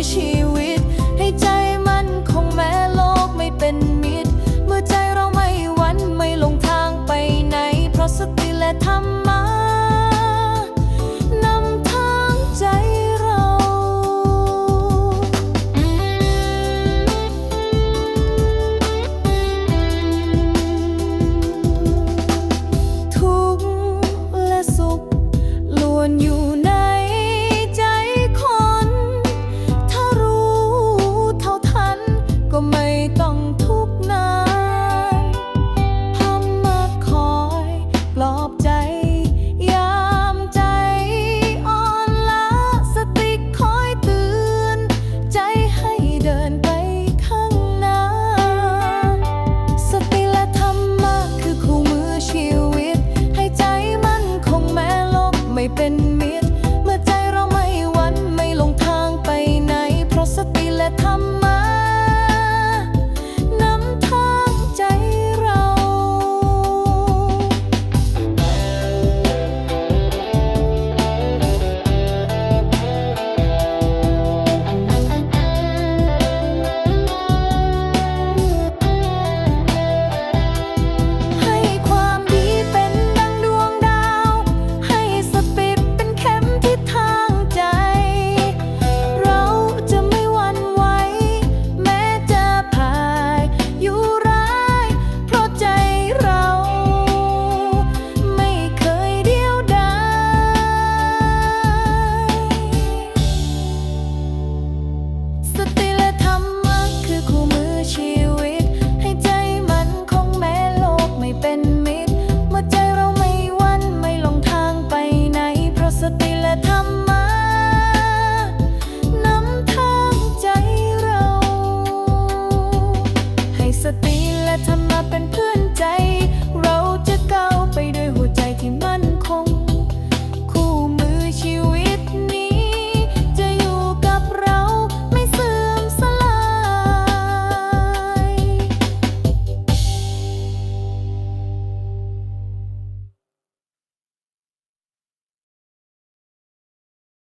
วยชีวิต ให้ใจมันคงแม้โลกไม่เป็นมิตร เมื่อใจเราไม่วันไม่ลงทางไปไหน เพราะสติและธรรมะนำทางใจเรา ทุกข์และสุขล้วนอยู่ ไม่ต้อง